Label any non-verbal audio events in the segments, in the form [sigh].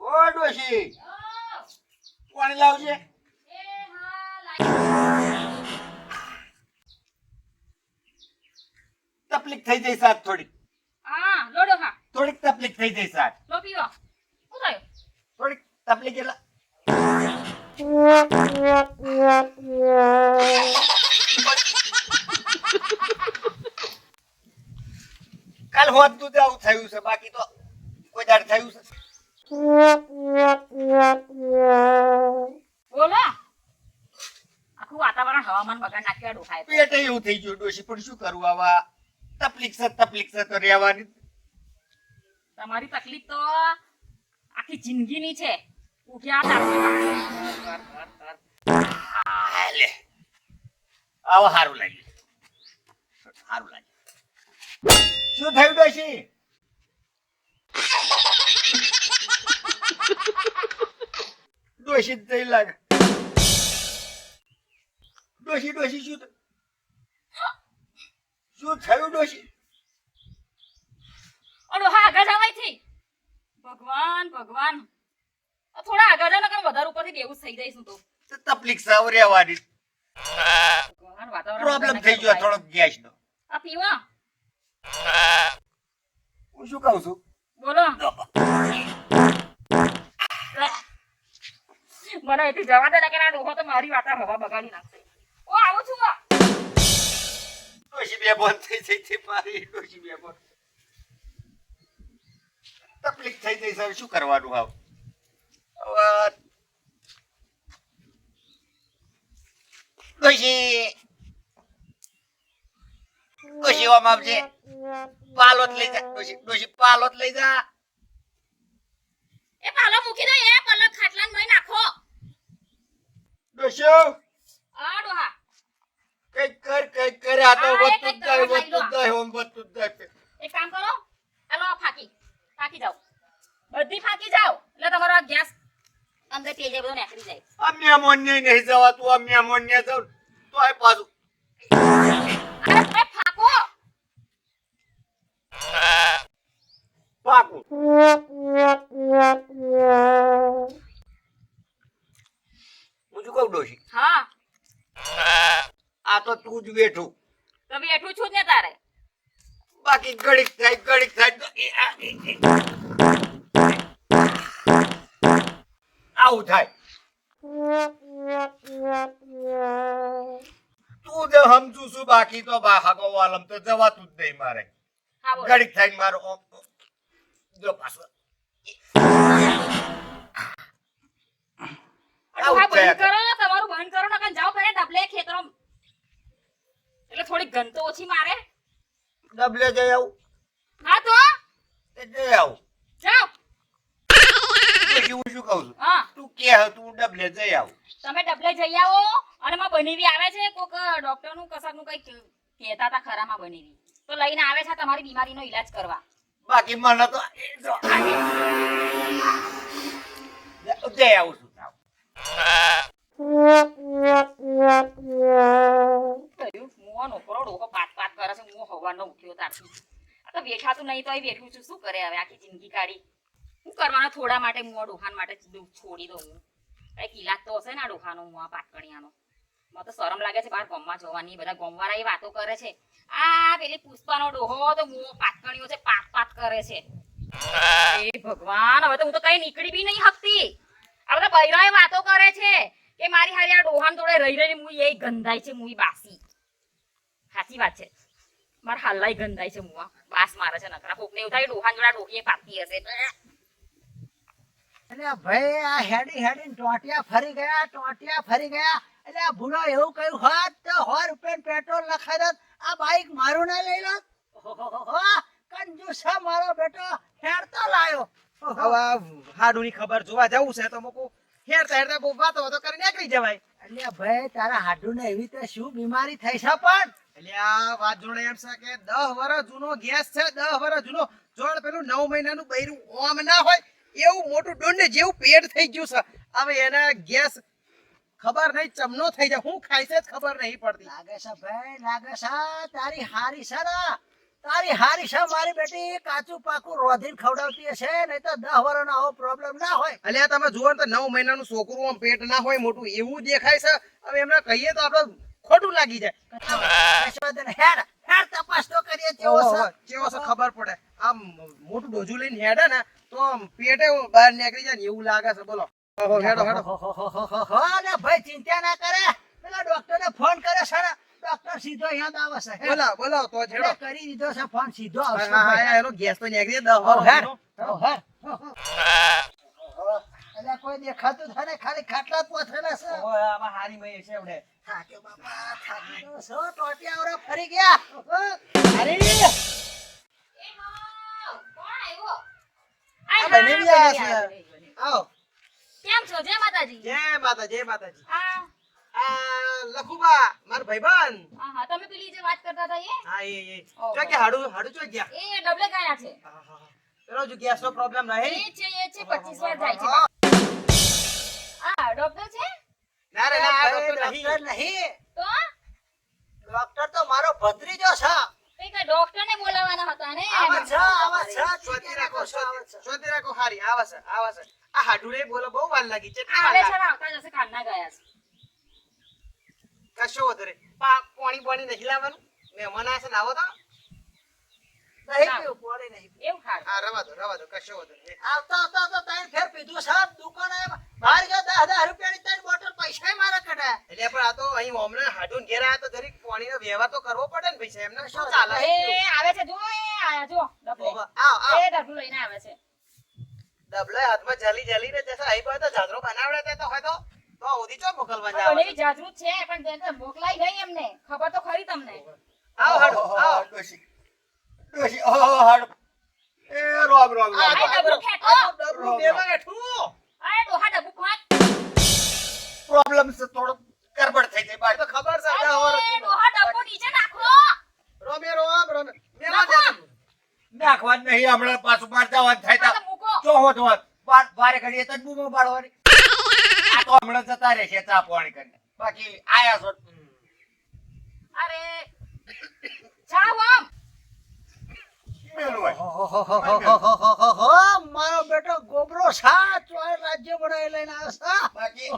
ઓ ડોશી પાણી લાવજે તકલીફ થઈ જઈ સાત થોડીક. હા લોડો હા. થોડીક તકલીફ થઈ જઈ સાત લો પીવો. શું થોડીક તકલીફ એટલે કાલ હોત તું આવું થયું છે બગાડ પેટ એવું થઈ ગયું ડોશી પણ શું કરું? આવા તકલીફ છે તકલીફ છે તો રહેવાની. તમારી તકલીફ તો આખી જિંદગીની છે. ઉઠ્યા લે. આવો સારું લાગ્યું. સારું લાગ્યું. શું થયું ડોશી? ડોશી થઈ લાગે ડોશી ડોશી શું શું થયું ડોશી? અડો હા આગળ જવાય છે. ભગવાન ભગવાન. થોડા આગળ જાવ નકર વધારે ઉપરથી બેવું થઈ જઈશું તો. તકલીફ છે રહેવાની. પ્રોબ્લેમ થઈ ગયો થોડો ગેસ નો. આ પીવા? હું શું કહું છું? બોલો. મને એટલી જવા દે કે આ ડોહો તો મારી વાતા હવા બગાડી નાખશે. ઓ આવું છું. ડોશી બે બંધ થઈ જઈ છે મારી. ડોશી બે બંધ તકલીફ થઈ છે હવે શું કરવાનું હવે ડોશી ડોશી આમ આવજે. પાલોત લઈ જા ડોશી ડોશી પાલોત લઈ જા. એ પાલો મૂકી દો એ પલક ખાટલામાં નાખો. ડોશી કંઈક કર કંઈક કરે. આ તો વધતું જ જાય વધતું જ જાય ઓમ વધતું જ જાય. એક કામ કરો હાલો ફાકી ફાકી જાઓ. બધી ફાકી જાઓ. એટલે તમારો આ ગેસ અંદર તેજ બધો નીકળી જાય. આ મેમોન્ય નહીં જવાતું આ મેમોન્ય જાવ. તો આ પાછું. તો તું જ બેઠું. તો બેઠું છું ને તારે. બાકી ઘડીક થાય ઘડીક થાય. આવું થાય. તું જ સમજુ છું બાકી તો બા હાગો વાલમ તો જવાતું જ નહીં મારે. ઘડીક થાય મારો. જો પાછો. આવું થયા તમારું બંધ કરો ને જાઓ પહેલા ડબલે ખેતરો એટલે થોડી ગંધ તો ઓછી મારે. ડબલે જઈ આવું. હા તો? જઈ આવું. જાઓ. હું શું કહું છું? હા. તું કે તું ડબલે જઈ આવું. તમે ડબલે જઈ આવો. અને માં બનેવી આવે છે. કોક ડોક્ટરનું કસાકનું કઈ કહેતા હતા ખરા માં બનેવી. તો લઈને આવે છે તમારી બીમારીનો ઈલાજ કરવા. બાકી મને તો જઈ આવું છું હવાનો ઉઠ્યો તારથી આ તો બેઠાતું નહીં તોય બેઠું છું. શું કરે હવે આખી જિંદગી કાઢી? હું કરવાનો થોડા માટે મુઓ ડોહાન માટે છોડી દઉં. હું કંઈક ઇલાજ તો હશે ને ડોહાનો મુઆ પાટકણિયાનો. મને તો શરમ લાગે છે બહાર ગોમમાં જવાની. બધા ગોમવાળા એ વાતો કરે છે. આ પેલી પુષ્પાનો ડોહો તો મુઓ પાટકણીઓ છે પાત પાત કરે છે. [laughs] એ ભગવાન હવે તો હું તો કઈ નીકળી બી નહીં શકતી. આ બધા બૈરાએ વાતો કરે છે કે મારી હારી આ ડોહાન જોડે રહી રહી મુ એ ગંધાય છે મુઈ બાસી. સાચી વાત છે. માર હાલાય ગંધાય છે મુવા. મારે છે નકરા. ડોહાન જોડે ડોહીએ પાતી હશે. એટલે ભાઈ આ હેડી હેડી ટોટિયા ફરી ગયા ટોટિયા ફરી ગયા. એટલે આ ભૂડો એવું કહ્યું હોત તો સો રૂપિયા પેટ્રોલ લખાઈ દોત આ બાઈક મારું ના લઈ લો કંજૂસ છે મારો બેટો. હેડતો લાયો. હવે હાડુની ખબર જોવા જવું છે તો મૂકું. હેરતા હેરતા બહુ વાતો વાતો કરી નીકળી જવાય. એટલે ભાઈ તારા હાડુ ને એવી રીતે શું બીમારી થઈ છે પણ? એટલે આ વાત જોડે એમ છે કે દહ વર્ષ જૂનો ગેસ છે દહ વર્ષ જૂનો. જોડ પેલું નવ મહિનાનું બૈરું ઓમ ના હોય એવું મોટું ડોંડે જેવું પેટ થઈ ગયું છે. હવે એના ગેસ ખબર નહીં ચમનો થઈ જાય. હું ખાય છે જ ખબર નહીં પડતી. લાગે છે ભાઈ લાગે છે. તારી હારી છે ને? તારી હારી છે મારી બેટી. કાચું પાકું રોધીને ખવડાવતી હશે નહીં તો દહ વર્ષનો આવો પ્રોબ્લેમ ના હોય. અલ્યા તમે જુઓ તો નવ મહિનાનું છોકરું આમ પેટ ના હોય મોટું એવું દેખાય છે. હવે એમને કહીએ તો આપણે ખોટું લાગી જાય. હેડ હેડ તપાસ તો કરીએ કેવો છે. કેવો છે ખબર પડે. આમ મોટું ડોજું લઈને હેડે ને તો પેટે બહાર નીકળી જાય ને એવું લાગે છે બોલો. હેડો હેડો. હો ને ભાઈ ચિંતા ના કરે. પેલા ડોક્ટરને ફોન કરે સારા ડોક્ટર સીધો જ આવે છે. બોલાવો બોલાવો તો છેડો કરી દીધો છે ફોન સીધો આવશે હા, ભાઈ. હા, એનો ગેસ તો નીકળી દો હેડ. હેડ. કોઈ દેખાતું થાય ને ખાલી ખાટલા પથરેલા છે. હારી મય છે એવડે. થાક્યો બાપા છો ફરી ગયા. અરે? આ બી હા, આયા છે. આવો. કેમ છો? જય માતાજી. જય માતા જય માતાજી. આ. આ લખુબા મારા ભાઈબંધ. હા હા તમે પેલી જે વાત કરતા હતા એ? હા એ એ. ઓહો. કે હાડું હાડું ચો ગયા? એ ડબલે કાયા છે. હા, હા, હા. પેલો જો ગેસ નો પ્રોબ્લેમ એ નહીં છે એ છે 25 વાર જાય છે. આ ડોક્ટર છે? ના રે ના આ ડોક્ટર નહીં. નહીં. તો? ડોક્ટર તો મારો ભત્રીજો છે. કઈ કઈ ડોક્ટર ને બોલાવવાના હતા ને? આવા છે આવા છે. શોધી રાખો આવા છે, આવા શોધી રાખો. હારી આવા છે આવા છે. આ હાડું બોલો બહુ વાર લાગી કેટલી વાર છે આવતા જશે કાલના ગયા છે. કશો વધુ પા પાણી પાણી નહીં લાવવાનું? મહેમાન આવે છે ને આવો તો. નહીં પીવું, પોણી નહીં એવું ખાડ હા રવા દો રવા દો કશો વધારે આવતા આવતા તો ત્રણ ફેર પીધું સાહેબ દુકાને બહાર ગયા દસ હજાર રૂપિયાની ત્રણ બોટલ પૈસા મારા કઢાયા એટલે પણ આ તો અહીં હમણાં હાડું ઘેર આયા તો જરીક પાણીનો વ્યવહાર તો કરવો પડે ને પૈસા એમને શું ચાલે? એ આવે છે જો એ આયા જો ડબલો. આવ આવ. એ ડબલો લઈને આવે છે. ડબલે હાથમાં જલી જલી ને જશે આઈ તો જાદરો બનાવડે તે તો હોય તો. તો ઓધી ચો મોકલવા જાવ? ઓલી જાગૃત છે પણ જેને મોકલાઈ ગઈ એમને. ખબર તો ખરી તમને. આવ હાડો આવ. ડોશી. ડોશી ઓ હાડો. એ રોમ રોમ આ રોમ આ ડબલો ખેંચો. ડબલો દેવા ગઠું આ ડોહા ડબ્બુ ખોટ પ્રોબ્લેમ છે થોડો ગરબડ થઈ જાય બાકી. તો ખબર છે આ દહ ડોહા ડબ્બુ નીચે નાખો. રોમે રોમ રોમે. મેરા દે નાખવા નહીં હમણાં પાછું બહાર જવાનું થાય તો તો જો હોત હોત બાર બારે ઘડીએ તો બૂમો પાડવાની. આ તો હમણાં જતા રહેશે ચા પાણી કરીને. બાકી આયા છો. અરે જાઓ આમ. મારો બેટો ગોબરો સા રાજ્ય બનાવી લઈને આવે બાકી?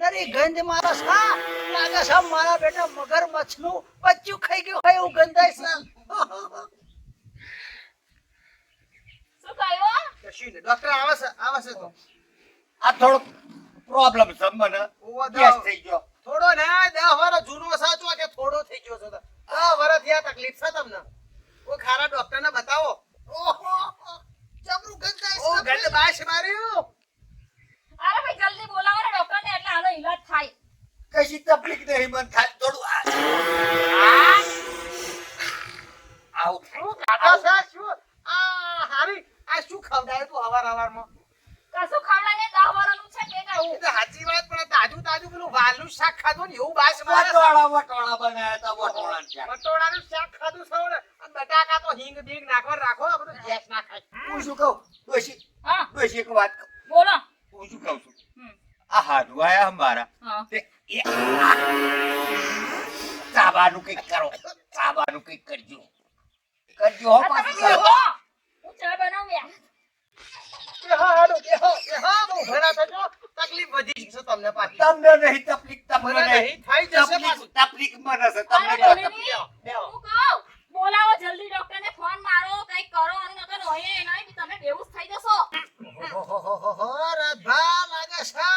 નરી ગંધ મારો સા લાગે છે મારા બેટા મગરમચ્છનું બચ્ચું ખાઈ ગયું હોય એવું ગંધાય છે. શું કહ્યું? કશું નહીં. ડોક્ટર આવે છે આવે છે તો. આ થોડો પ્રોબ્લેમ છે મને. ગેસ થઈ ગયો. થોડો ના દહ વર્ષ જૂનો સાચો કે થોડો થઈ ગયો છે. દહ વર્ષ થયા તકલીફ છે તમને? કોઈ ખારા ડોક્ટર ને બતાવો ઓહો, જબરું ગંધાય ઓ છે. ગંદ બાશ માર્યું અરે ભાઈ જલ્દી બોલાવો ને ડોક્ટર ને એટલે આનો ઈલાજ થાય કશી તકલીફ નહીં મને ખાલી થોડું આ- આવું થાય. ખાધો છે શું આ હારી આ શું હવાર હવારમાં કશું ખવડાવીને દહ છે કે કહું એ તો સાચી વાત પણ તાજું તાજું પેલું વાલનું શાક ખાધું ને એવું બાશ મારે વટોળા વટોળા બનાયા તા વટોળા શાક. પટોળાનું શાક ખાધું છે બટાકા તો હિંગ બીંગ નાખવા રાખો આ બધું ગેસ ના ખાય. હું. શું કહું? ડોશી હા. ડોશી એક વાત બોલો. હું શું કહું છું? આ હાડું આયા મારા હા. તે એ- કરો. ચાબાનું કંઈક કરજો. કરજો હો પાછું. હું ચા બનાવું તકલીફ વધી છે તમને પાછી. તમને નહીં તકલીફ તમને નહીં. નહીં થઈ જશે તકલીફ મને છે તમને અરે નહીં. બોલીની, બેહો, બેહો. હું કહું, બોલાવો જલ્દી ડોક્ટરને ફોન મારો કંઈક કરો. અને નકર હોય નહીં તમે બેહોશ થઈ જશો. રાધા લાગે છે.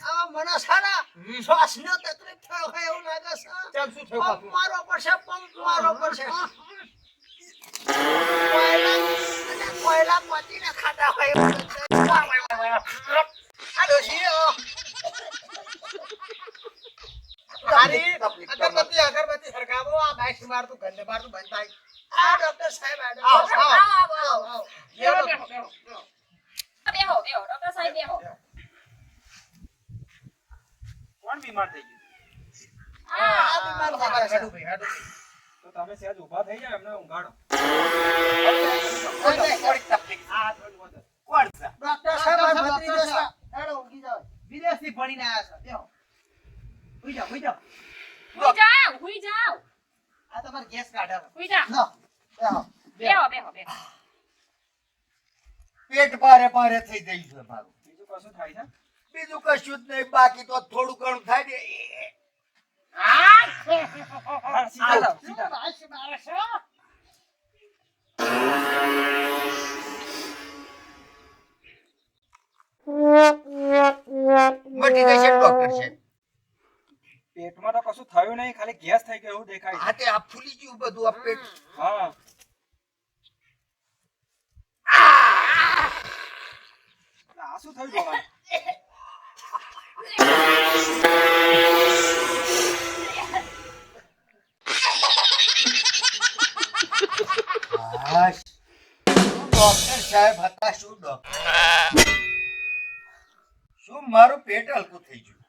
આવા મને છે ને તકલીફ થયો હોય એવું લાગે છે. ચાલ, શું થયું પંપ પાછું? પડશે પંપ મારો પડશે. કોયલા કોયલા પતિને અગરબત્તી અગરબત્તી સળગાવો, આ બાઈક મારતું ગંધ મારતું બંધ થાય. આ ડોક્ટર સાહેબ આ આવો, આવો. આવો, આવો, આવો. બેહો, બેહો, બેહો, બેહો. બેહો, બેહો, ડોક્ટર સાહેબ બેહો. કોણ બીમાર થઈ ગયું આ બીમાર આ થાય છે. હાડું ભાઈ, હાડું ભાઈ. તો તમે સહેજ ઊભા થઈ જાવ એમને ઊંઘાડો થોડી- થોડીક તકલીફ આ થોડું વધે. કોણ છે ડોક્ટર સાહેબ આ ડોક્ટર ભત્રીજો છે સાહેબ. હેડો ઊંઘી જાઓ વિદેશથી ભણીને આયા છે. બેહો. હુઈ જાઓ, હુઈ જાઓ. હુઈ જાઓ, હુઈ જાઓ, આ તમારે ગેસ કાઢે છે. હુઈ જાઓ. લો આવો. બેહો બેહો બેહો પેટ ભારે ભારે થઈ જાય છે મારું. બીજું કશું થાય છે? બીજું કશું જ નહીં બાકી તો થોડું ઘણું થાય ને સીધા સીધા તો નહીં ખાલી ગેસ થઈ ગયો એવું દેખાય હા તે આ ફૂલી ગયું બધું આ પેટ. હા. આ શું થયું ભગવાન? ડોક્ટર સાહેબ હતા શું ડોક્ટર શું મારું પેટ હલકું થઈ ગયું?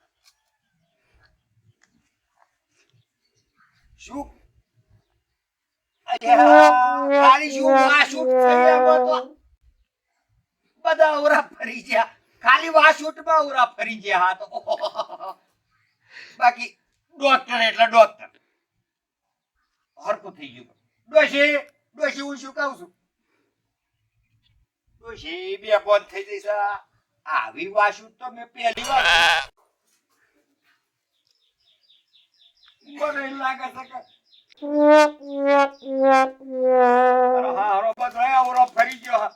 શું કાળી શું વાસુટ થઈ એમાં તો બધા અવરા ફરી ગયા. ખાલી વાસુટમાં અવરા ફરી ગયા હા તો. બાકી ડોક્ટર એટલે ડોક્ટર હરકું થઈ ગયું. ડોશી ડોશી, હું શું કહું છું? ડોશી, બે બંધ થઈ જઈશ. આવી વાસુટ તો મેં પહેલી વાર જોઈ. મને લાગે છે કે હારો બધો અવરો ફરી ગયો.